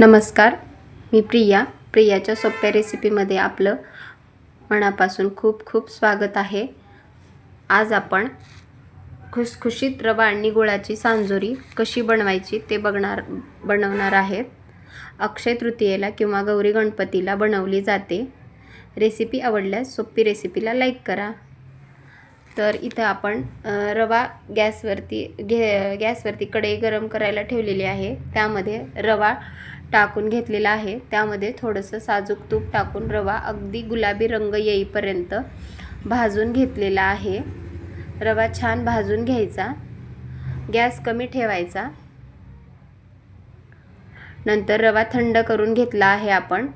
नमस्कार मी प्रिया. प्रियाच्या सोप्या रेसिपीमध्ये आपलं मनापासून खूप खूप स्वागत आहे. आज आपण खुसखुशीत रवा आणि गुळाची सांजोरी कशी बनवायची ते बघणार बनवणार आहे. अक्षय तृतीयेला किंवा गौरी गणपतीला बनवली जाते. रेसिपी आवडल्यास सोपी रेसिपीला लाईक करा. तर इथं आपण रवा गॅसवरती घे गॅसवरती कढई गरम करायला ठेवलेली आहे. त्यामध्ये रवा टाकून घेतलेला आहे. त्यामध्ये थोडंसं साजूक तूप टाकून रवा अगदी गुलाबी रंग येईपर्यंत भाजून घेतलेला आहे. रवा छान भाजून घ्यायचा. गॅस कमी ठेवायचा. नंतर रवा थंड करून घेतला आहे आपण.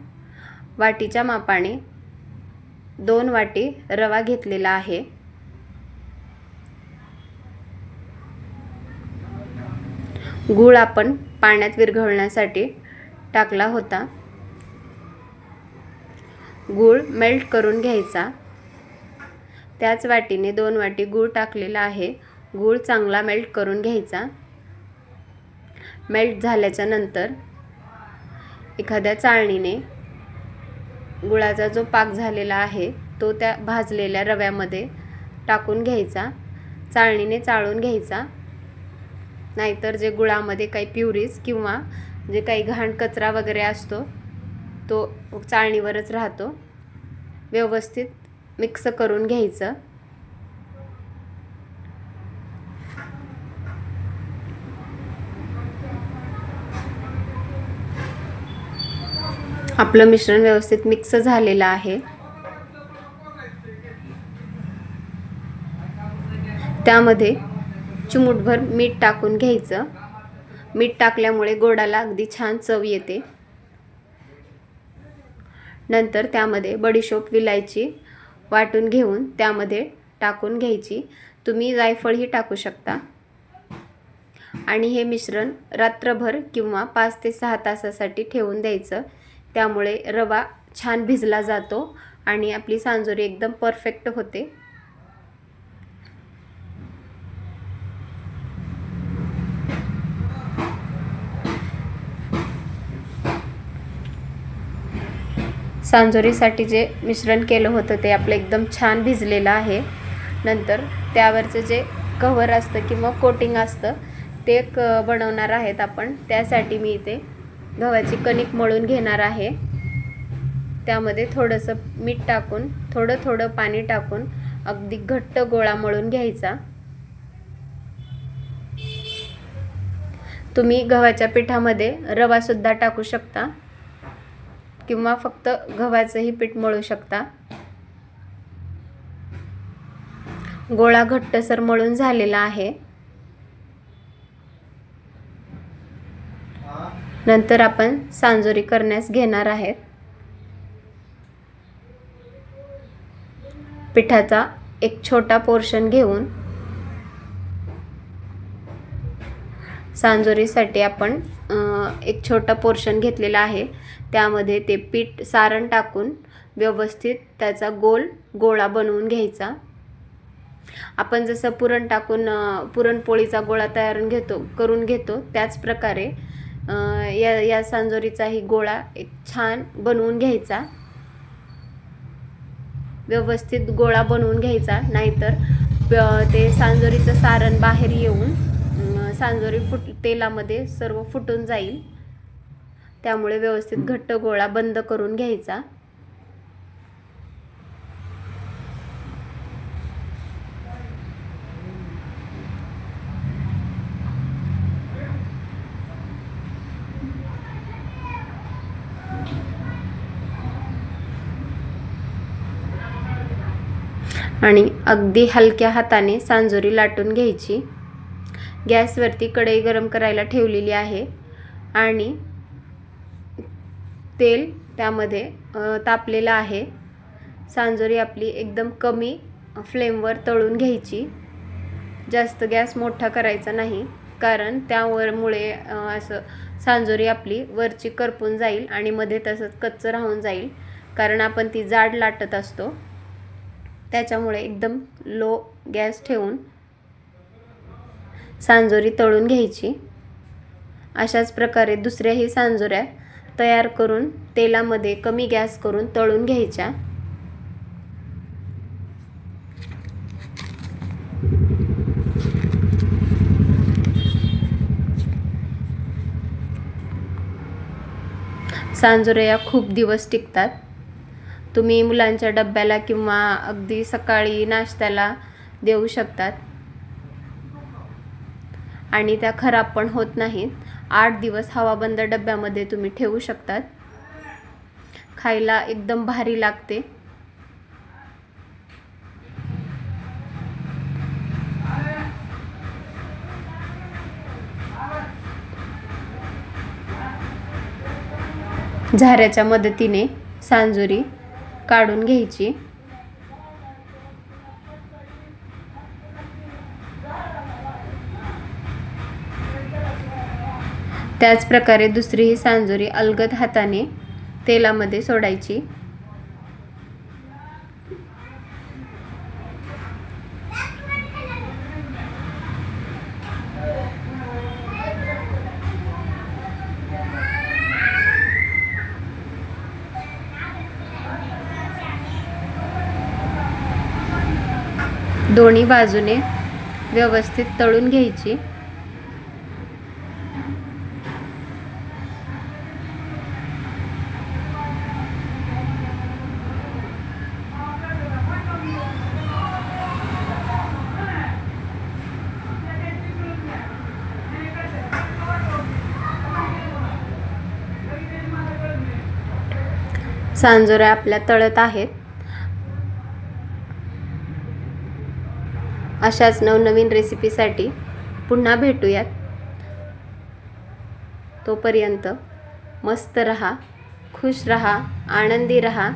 वाटीच्या मापाने दोन वाटी रवा घेतलेला आहे. गूळ आपण पाण्यात विरघळण्यासाठी टाकला होता. गूळ मेल्ट करून घ्यायचा. त्याच वाटीने दोन वाटी गूळ टाकलेला आहे. गूळ चांगला मेल्ट करून घ्यायचा. मेल्ट झाल्याच्यानंतर एखाद्या चाळणीने गुळाचा जो पाक झालेला आहे तो त्या भाजलेल्या रव्यामध्ये टाकून घ्यायचा. चाळणीने चाळून घ्यायचा. नाहीतर जे गुळामध्ये काही प्युरीज किंवा जे काही घाण कचरा वगैरे असतो तो चाळणीवरच राहतो. व्यवस्थित मिक्स करून घ्यायचं. आपलं मिश्रण व्यवस्थित मिक्स झालेलं आहे. त्यामध्ये चिमूटभर मीठ टाकून घ्यायचं. मीठ टाकल्यामुळे गोडाला अगदी छान चव येते. नंतर त्यामध्ये बडीशोप विलायची वाटून घेऊन त्यामध्ये टाकून घ्यायची. तुम्ही जायफळही टाकू शकता. आणि हे मिश्रण रात्रभर किंवा पाच ते सहा तासासाठी ठेवून द्यायचं. त्यामुळे रवा छान भिजला जातो आणि आपली सांजोरी एकदम परफेक्ट होते. सांजोरीसाठी जे मिश्रण केलं होतं ते आपलं एकदम छान भिजलेलं आहे. नंतर त्यावरचं जे कव्हर असतं किंवा कोटिंग असतं ते क बनवणार आहेत आपण. त्यासाठी मी इथे गव्हाची कणिक मळून घेणार आहे. त्यामध्ये थोडंसं मीठ टाकून थोडं थोडं पाणी टाकून अगदी घट्ट गोळा मळून घ्यायचा. तुम्ही गव्हाच्या पिठामध्ये रवासुद्धा टाकू शकता. किंवा फक्त गव्हाचंही पीठ मळू शकता. गोळा घट्टसर मळून झालेला आहे. नंतर आपण सांजोरी करण्यास घेणार आहेत. पिठाचा एक छोटा पोर्शन घेऊन सांजोरीसाठी आपण एक छोटा पोर्शन घेतलेला आहे. त्यामध्ये ते पीठ सारण टाकून व्यवस्थित त्याचा गोल गोळा बनवून घ्यायचा. आपण जसं पुरण टाकून पुरणपोळीचा गोळा तयार घेतो करून घेतो त्याच प्रकारे या या सांजोरीचाही गोळा एक छान बनवून घ्यायचा. व्यवस्थित गोळा बनवून घ्यायचा नाहीतर प- ते सांजोरीचं सारण बाहेर येऊन सांजोरी फुट तेलामध्ये सर्व फुटून जाईल. त्यामुळे व्यवस्थित घट्ट गोळा बंद करून घ्यायचा. आणि अगदी हलक्या हाताने सांजोरी लाटून घ्यायची. गॅसवरती कढई गरम करायला ठेवलेली आहे. आणि तेल त्यामध्ये तापलेलं आहे. सांजोरी आपली एकदम कमी फ्लेमवर तळून घ्यायची. जास्त गॅस मोठा करायचा नाही कारण त्यावरमुळे असं सांजोरी आपली वरची करपून जाईल आणि मध्ये तसंच कच्चं राहून जाईल कारण आपण ती जाड लाटत असतो. त्याच्यामुळे एकदम लो गॅस ठेवून सांजोरी तळून घ्यायची. अशाच प्रकारे दुसऱ्याही सांजोऱ्या तयार करून तेलामध्ये कमी गॅस करून तळून घ्यायच्या. सांजोऱ्या खूप दिवस टिकतात. तुम्ही मुलांच्या डब्याला किंवा अगदी सकाळी नाश्त्याला देऊ शकतात. आणि त्या खराब पण होत नाहीत. आठ दिवस हवाबंद डब्यामध्ये तुम्ही ठेवू शकतात. खायला एकदम भारी लागते. झाऱ्याच्या मदतीने सांजोरी काढून घ्यायची. त्याचप्रकारे दुसरीही दुसरी ही सांजोरी अलगद हाताने तेलामध्ये सोडायची. दोन्ही बाजूने व्यवस्थित तळून घ्यायची. सांजोऱ्या आपल्या तळत आहेत. अशाच नवनवीन रेसिपीसाठी पुन्हा भेटूयात. तोपर्यंत मस्त रहा खुश रहा आनंदी रहा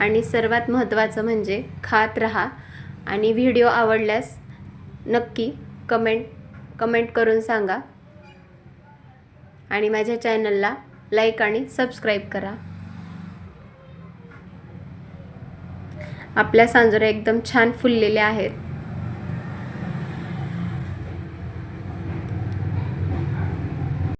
आणि सर्वात महत्त्वाचं म्हणजे खात रहा आणि व्हिडिओ आवडल्यास नक्की कमेंट कमेंट करून सांगा आणि माझ्या चॅनलला लाईक आणि सबस्क्राईब करा. आपल्या सांजोऱ्या एकदम छान फुललेल्या आहेत.